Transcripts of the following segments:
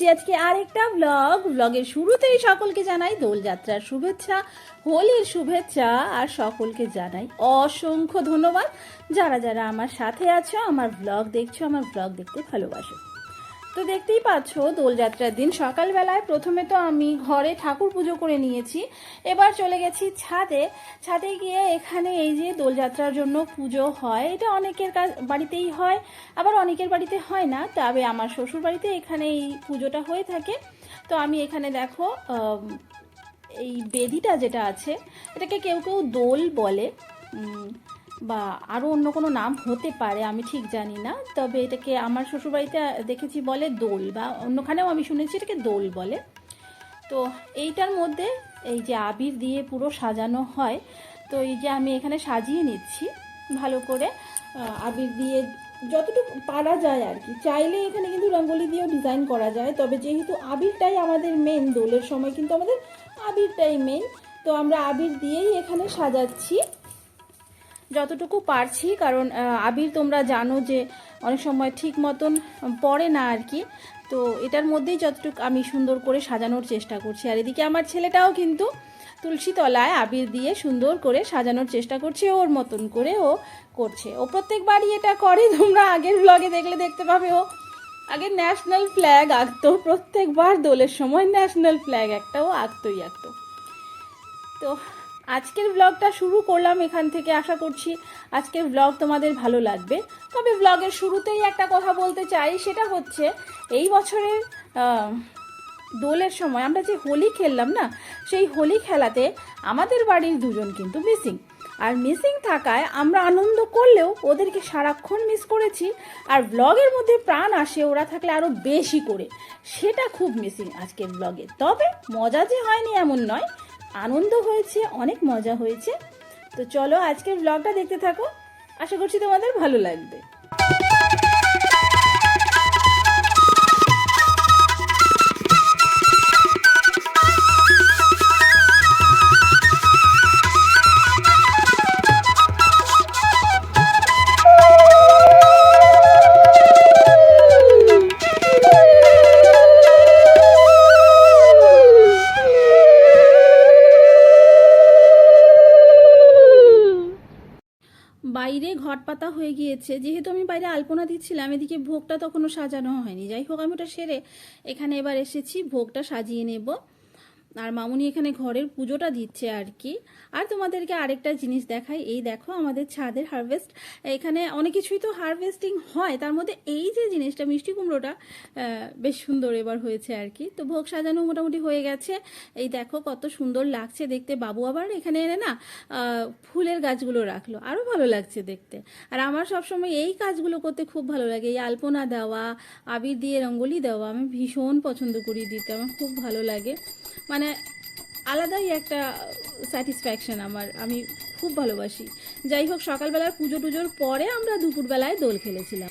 এসেছি আজকে আরেকটা ব্লগ ব্লগের শুরুতেই সকলকে জানাই দোলযাত্রার শুভেচ্ছা, হোলির শুভেচ্ছা, আর সকলকে জানাই অসংখ্য ধন্যবাদ। যারা যারা আমার সাথে আছো, আমার ব্লগ দেখছ, আমার ব্লগ দেখতে ভালোবাসো। তো দেখতেই পাচ্ছ, দোলযাত্রার দিন সকালবেলায় প্রথমে তো আমি ঘরে ঠাকুর পুজো করে নিয়েছি, এবার চলে গেছি ছাদে। ছাদে গিয়ে এখানে এই যে দোলযাত্রার জন্য পুজো হয়, এটা অনেকের কাছ বাড়িতেই হয়, আবার অনেকের বাড়িতে হয় না, তবে আমার শ্বশুর বাড়িতে এখানে এই পুজোটা হয়ে থাকে। তো আমি এখানে দেখো এই বেদিটা যেটা আছে, এটাকে কেউ কেউ দোল বলে। বা আরও অন্য কোনো নাম হতে পারে, আমি ঠিক জানি না। তবে এটাকে আমার শ্বশুরবাড়িতে দেখেছি বলে দোল বা অন্যখানেও আমি শুনেছি এটাকে দোল বলে। তো এইটার মধ্যে এই যে আবির দিয়ে পুরো সাজানো হয়, তো এই যে আমি এখানে সাজিয়ে নিচ্ছি ভালো করে। আবির দিয়ে যতটুকু পারা যায় আর কি। চাইলে এখানে কিন্তু রঙ্গোলি দিয়েও ডিজাইন করা যায়, তবে যেহেতু আবিরটাই আমাদের মেন দোলের সময় কিন্তু আমাদের আবিরটাই মেন তো আমরা আবির দিয়েই এখানে সাজাচ্ছি। যতটুকু পারছি, কারণ আবির তোমরা জানো যে অনেক সময় ঠিক মতন পড়ে না আর কি। তো এটার মধ্যেই যতটুকু আমি সুন্দর করে সাজানোর চেষ্টা করছি। আর এদিকে আমার ছেলেটাও কিন্তু তুলসী তলায় আবির দিয়ে সুন্দর করে সাজানোর চেষ্টা করছে, ওর মতন করে ও করছে। ও প্রত্যেকবারই এটা করে, তোমরা আগের ব্লগে দেখলে দেখতে পাবে ও। আগে ন্যাশনাল ফ্ল্যাগ আঁকতো, প্রত্যেকবার দোলের সময় ন্যাশনাল ফ্ল্যাগ একটা ও আঁকতোই আঁকতো। তো আজকের ব্লগটা শুরু করলাম এখান থেকে, আশা করছি আজকের ব্লগ তোমাদের ভালো লাগবে। তবে ব্লগের শুরুতেই একটা কথা বলতে চাই, সেটা হচ্ছে এই বছরের দোলের সময় আমরা যে হোলি খেললাম না, সেই হোলি খেলাতে আমাদের বাড়ির দুজন কিন্তু মিসিং আর মিসিং থাকায় আমরা আনন্দ করলেও ওদেরকে সারাক্ষণ মিস করেছি, আর ব্লগের মধ্যে প্রাণ আসে ওরা থাকলে আরও বেশি করে। সেটা খুব মিসিং আজকের ব্লগে তবে মজা যে হয়নি এমন নয় আনন্দ হয়েছে, অনেক মজা হয়েছে। তো চলো আজকের ব্লগটা দেখতে থাকো। আশা করছি তোমাদের ভালো লাগবে। বাইরে ঘট পাতা হয়ে গিয়েছে। যেহেতু আমি বাইরে আলপনা দিচ্ছিলাম, এদিকে ভোগটা তখনও সাজানো হয়নি। যাই হোক, আমি ওটা সেরে এখানে এবার এসেছি, ভোগটা সাজিয়ে নেব। আর মামুনি এখানে ঘরের পুজোটা দিচ্ছে আর কি। আর তোমাদেরকে আরেকটা জিনিস দেখাই। এই দেখো আমাদের ছাদের হারভেস্ট এখানে অনেক কিছুই তো হারভেস্টিং হয়। তার মধ্যে এই যে জিনিসটা, মিষ্টি কুমড়োটা বেশ সুন্দর এবার হয়েছে আর কি। তো ভোগ সাজানো মোটামুটি হয়ে গেছে। এই দেখো কত সুন্দর লাগছে দেখতে। বাবু আবার এখানে এনে না ফুলের গাছগুলো রাখল। আরও ভালো লাগছে দেখতে। আর আমার সবসময় এই কাজগুলো করতে খুব ভালো লাগে। এই আলপনা দেওয়া, আবির দিয়ে রঙ্গোলি দেওয়া, আমি ভীষণ পছন্দ করি দিতে। আমার খুব ভালো লাগে। মানে আলাদাই একটা স্যাটিসফ্যাকশন আমার, আমি খুব ভালোবাসি। যাই হোক, সকালবেলার পুজো টুজোর পরে আমরা দুপুরবেলায় দোল খেলেছিলাম।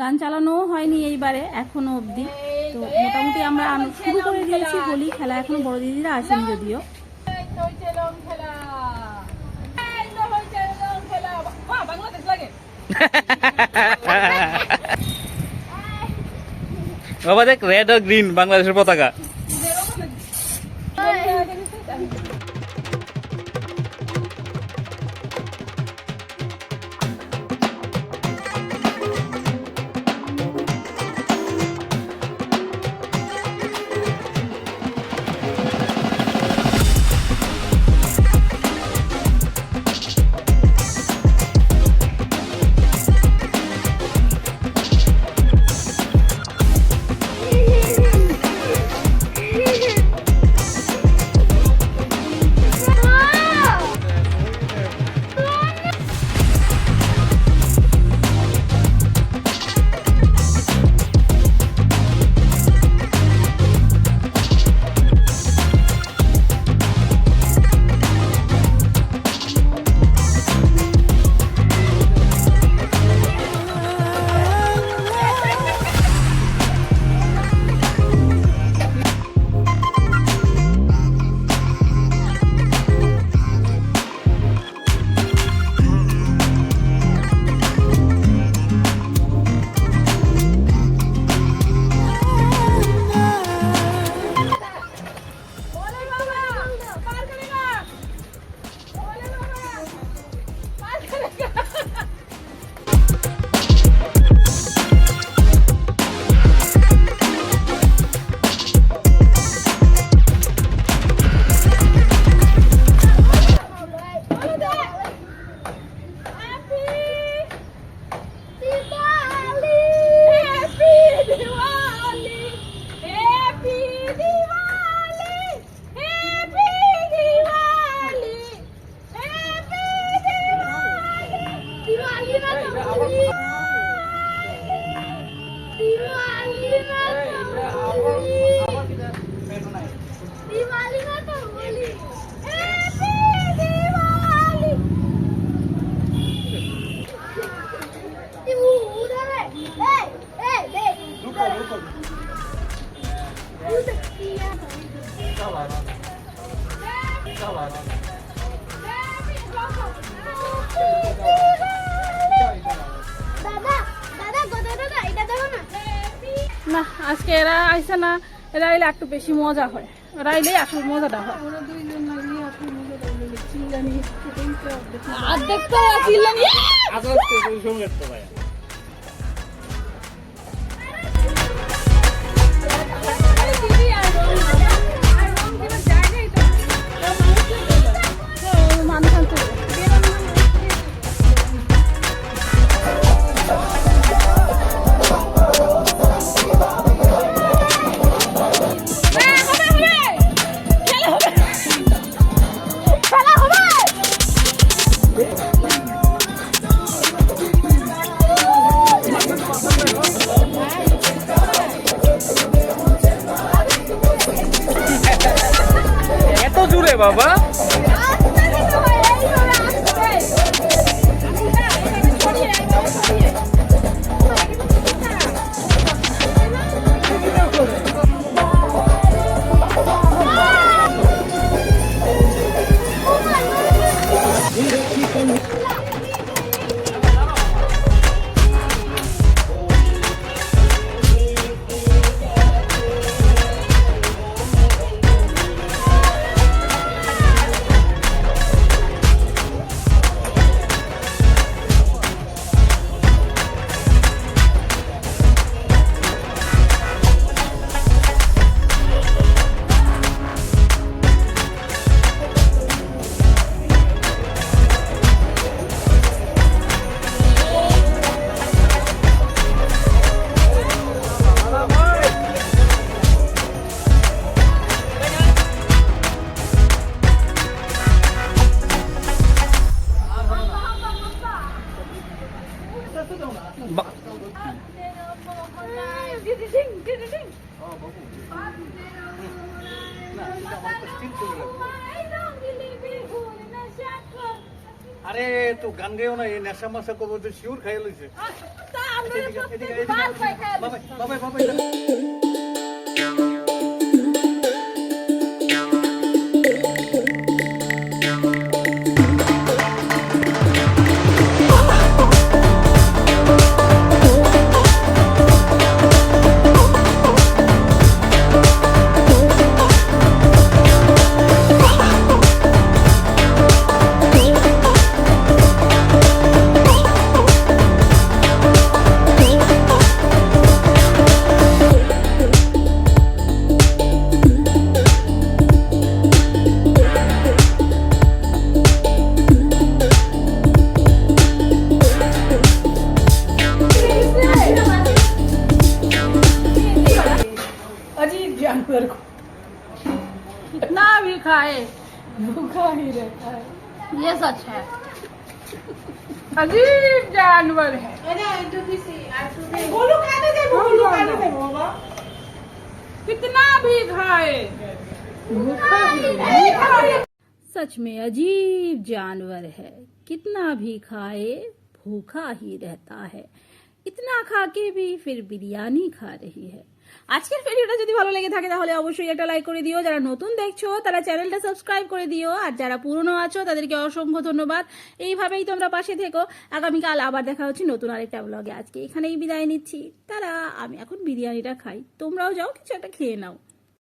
গান চালানোও হয়নি এইবারে, এখনও অবধি। তো মোটামুটি আমরা শুরু করে দিয়েছি হোলি খেলা, এখনও বড় দিদিরা আসেন যদিও। বাবা দেখ রেড আর গ্রিন বাংলাদেশের পতাকা। না না আজকে এরা আইসে না এরা এলে একটু বেশি মজা হয়। এরা এলে আসল মজাটা হয়। আর দেখতে এত বাবা। আরে তো গান গেও না এই নেশা মাসা কবর তো শিউর খাইয়ে লইছে। বাবা বান্দরের कितना भी खाए भूखा ही रहता है। ये सच है। अजीब जानवर है। बोलो खाने दे बोलो खाने दे कितना भी खाए। भूखा ही। सच में अजीब जानवर है। कितना भी खाए भूखा ही रहता है। ইতনা খা কে ভি ফির বিরিয়ানি খা রহি হ্যাঁ আজকের ভিডিওটা যদি ভালো লেগে থাকে তাহলে অবশ্যই একটা লাইক করে দিও। যারা নতুন দেখছ, তারা চ্যানেলটা সাবস্ক্রাইব করে দিও। আর যারা পুরনো আছো, তাদেরকে অসংখ্য ধন্যবাদ। এইভাবেই তোমরা পাশে থেকো। আগামীকাল আবার দেখা হচ্ছে নতুন আরেকটা ব্লগে আজকে এখানেই বিদায় নিচ্ছি। তারা, আমি এখন বিরিয়ানিটা খাই। তোমরাও যাও, কিছু একটা খেয়ে নাও।